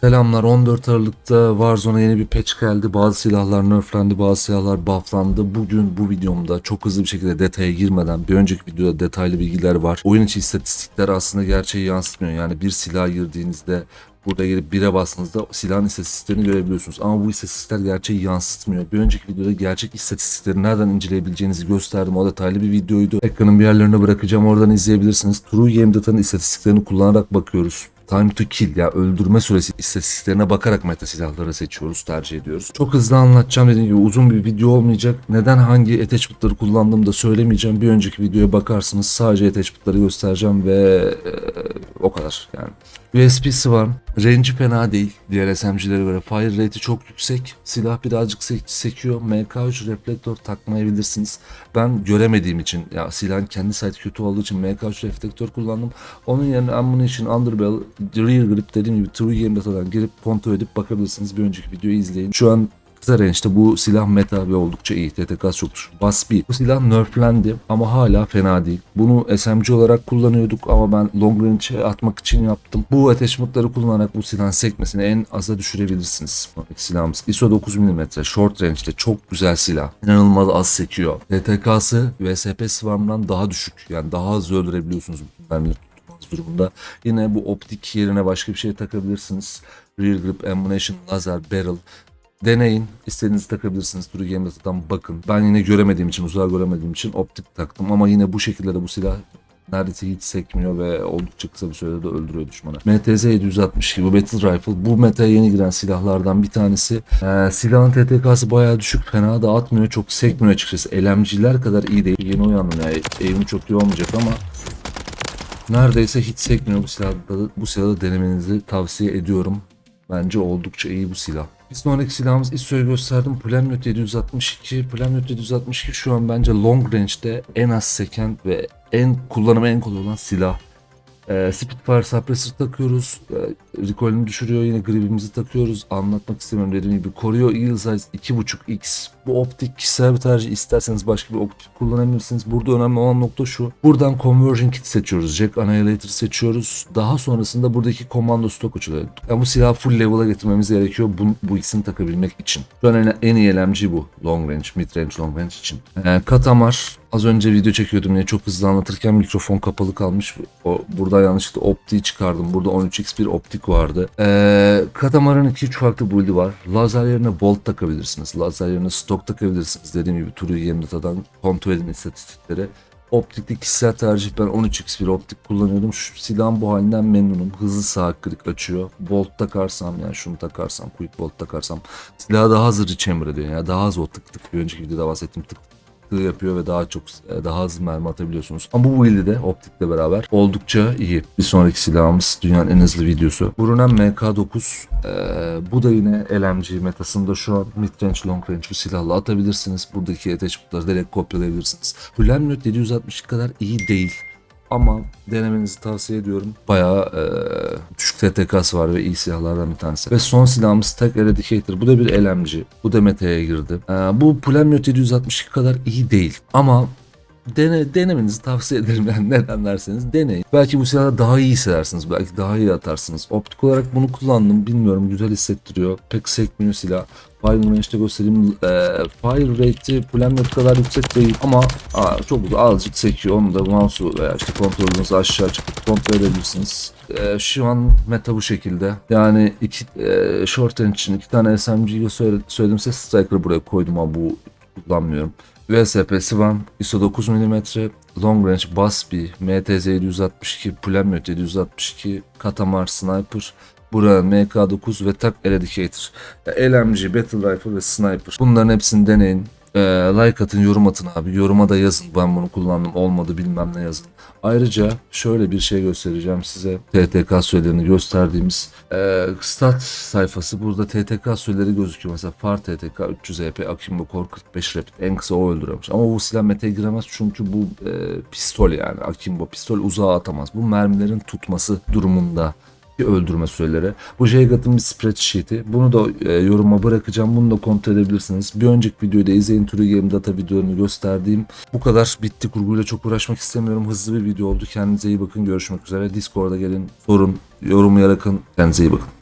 Selamlar 14 Aralık'ta Warzone'a yeni bir patch geldi. Bazı silahlar nerflendi, bazı silahlar bufflandı. Bugün bu videomda çok hızlı bir şekilde detaya girmeden bir önceki videoda detaylı bilgiler var. Oyun içi istatistikler aslında gerçeği yansıtmıyor. Yani bir silah girdiğinizde burada gelip bire bastığınızda silahın istatistiklerini görebiliyorsunuz. Ama bu istatistikler gerçeği yansıtmıyor. Bir önceki videoda gerçek istatistikleri nereden inceleyebileceğinizi gösterdim. O detaylı bir videoydu. Ekranın bir yerlerine bırakacağım. Oradan izleyebilirsiniz. True Game Data'nın istatistiklerini kullanarak bakıyoruz. Time to kill ya öldürme süresi istatistiklerine bakarak meta silahları seçiyoruz, tercih ediyoruz. Çok hızlı anlatacağım dediğim gibi uzun bir video olmayacak. Neden hangi attachment'ları kullandığımı da söylemeyeceğim. Bir önceki videoya bakarsınız sadece attachment'ları göstereceğim ve o kadar yani. USP'si var. Range'i fena değil. Diğer SMG'lere göre. Fire rate'i çok yüksek. Silah birazcık sek- sekiyor. MK3 reflektör takmayabilirsiniz. Ben göremediğim için ya silahın kendi site kötü olduğu için MK3 reflektör kullandım. Onun yerine Ammunition, Underbell, Rear Grip dediğim gibi True Game Data'dan girip kontrol edip bakabilirsiniz. Bir önceki videoyu izleyin. Şu an Kısa range'de bu silah meta ve oldukça iyi. TTK'sı çok düşük. Bas bir. Bu silah nerflendi ama hala fena değil. Bunu SMG olarak kullanıyorduk ama ben long range'e atmak için yaptım. Bu attachment'ları kullanarak bu silahın sekmesini en aza düşürebilirsiniz. Silahımız ISO 9 mm short range'de çok güzel silah. İnanılmaz az sekiyor. TTK'sı VSP Swarm'dan daha düşük. Yani daha hızlı öldürebiliyorsunuz bu mermileri durumunda. Yine bu optik yerine başka bir şey takabilirsiniz. Rear grip, ammunition, laser, barrel. Deneyin. İstediğinizi takabilirsiniz. True Game Data'dan bakın. Ben yine göremediğim için, uzağa göremediğim için optik taktım. Ama yine bu şekilde de bu silah neredeyse hiç sekmiyor ve oldukça kısa bir sürede de öldürüyor düşmanı. MTZ 762 bu Battle Rifle. Bu metaya yeni giren silahlardan bir tanesi. Ee, silahın TTK'sı bayağı düşük. Fena da atmıyor. Çok sekmiyor açıkçası. LMG'ler kadar iyi değil. Yeni uyandım ya. Eğimi çok iyi olmayacak ama neredeyse hiç sekmiyor bu silahda. Bu silahı denemenizi tavsiye ediyorum. Bence oldukça iyi bu silah. Bir sonraki silahımız ISO'yu gösterdim. Pulemyot 762. Pulemyot 762 şu an bence long range'de en az seken ve en kullanımı en kolay olan silah. Ee, Spitfire Suppressor takıyoruz. Ee, recoil'ini düşürüyor. Yine gripimizi takıyoruz. Anlatmak istemiyorum dediğim gibi. Koruyor Eagle Size 2.5x. Bu optik kişisel bir tercih. İsterseniz başka bir optik kullanabilirsiniz. Burada önemli olan nokta şu. Buradan Conversion Kit seçiyoruz. Jack Annihilator seçiyoruz. Daha sonrasında buradaki komando stok uçuyor. Yani bu silahı full level'a getirmemiz gerekiyor. Bu, bu ikisini takabilmek için. Şu an en, iyi LMG bu. Long range, mid range, long range için. Ee, Katamar Az önce video çekiyordum yine çok hızlı anlatırken mikrofon kapalı kalmış. O, burada yanlışlıkla optiği çıkardım. Burada 13x bir optik vardı. Ee, Katamar'ın iki üç farklı build'i var. Lazer yerine bolt takabilirsiniz. Lazer yerine stok takabilirsiniz. Dediğim gibi True Game Data'dan kontrol edin istatistikleri. Optikte kişisel tercih ben 13x bir optik kullanıyordum. Şu silahın bu halinden memnunum. Hızlı sağ klik açıyor. Bolt takarsam yani şunu takarsam, quick bolt takarsam silahı daha hızlı chamber ediyor. Yani daha az o tık tık bir önceki videoda bahsettiğim tık tık yapıyor ve daha çok e, daha hızlı mermi atabiliyorsunuz. Ama bu build'i de optikle beraber oldukça iyi. Bir sonraki silahımız dünyanın en hızlı videosu. Brunen MK9. Ee, bu da yine LMG metasında şu an mid range long range bu silahla atabilirsiniz. Buradaki attachment'ları direkt kopyalayabilirsiniz. Flamlet 762 kadar iyi değil. Ama denemenizi tavsiye ediyorum. Bayağı e, düşük TTK'sı var ve iyi silahlardan bir tanesi. Ve son silahımız Tag Eradicator. Bu da bir LMG. Bu da meta'ya girdi. E, bu Pulemyot 762 kadar iyi değil. Ama dene, denemenizi tavsiye ederim. Yani neden derseniz deneyin. Belki bu silahı daha iyi hissedersiniz. Belki daha iyi atarsınız. Optik olarak bunu kullandım. Bilmiyorum güzel hissettiriyor. Pek sekmiyor silah. Fire range'de göstereyim. E, fire rate'i Pulemyot kadar yüksek değil ama aa, çok azıcık sekiyor. Onu da mouse'u veya işte kontrolünüzü aşağı çıkıp kontrol edebilirsiniz. E, şu an meta bu şekilde. Yani iki e, short range için iki tane SMG'yi söyle, söyledimse Striker buraya koydum ama bu kullanmıyorum. VSP Swan, ISO 9 mm, Long Range Basbi, MTZ 762, Pulemyot 762, Katamar Sniper, Buran MK9 ve Tak Eradicator. Ya, LMG, Battle Rifle ve Sniper. Bunların hepsini deneyin. Ee, like atın, yorum atın abi. Yoruma da yazın. Ben bunu kullandım, olmadı bilmem ne yazın. Ayrıca şöyle bir şey göstereceğim size. TTK sürelerini gösterdiğimiz e, stat sayfası. Burada TTK süreleri gözüküyor. Mesela FAR TTK 300 EP, Akimbo Core 45 Rapid. En kısa o öldürüyormuş. Ama bu silah meta'ya giremez çünkü bu e, pistol yani. Akimbo pistol uzağa atamaz. Bu mermilerin tutması durumunda öldürme süreleri. Bu Jaygat'ın bir spreadsheet'i. Bunu da e, yoruma bırakacağım. Bunu da kontrol edebilirsiniz. Bir önceki videoda izleyin True Game Data videolarını gösterdiğim. Bu kadar bitti. Kurguyla çok uğraşmak istemiyorum. Hızlı bir video oldu. Kendinize iyi bakın. Görüşmek üzere. Discord'a gelin. Sorun. Yorum yarakın. Kendinize iyi bakın.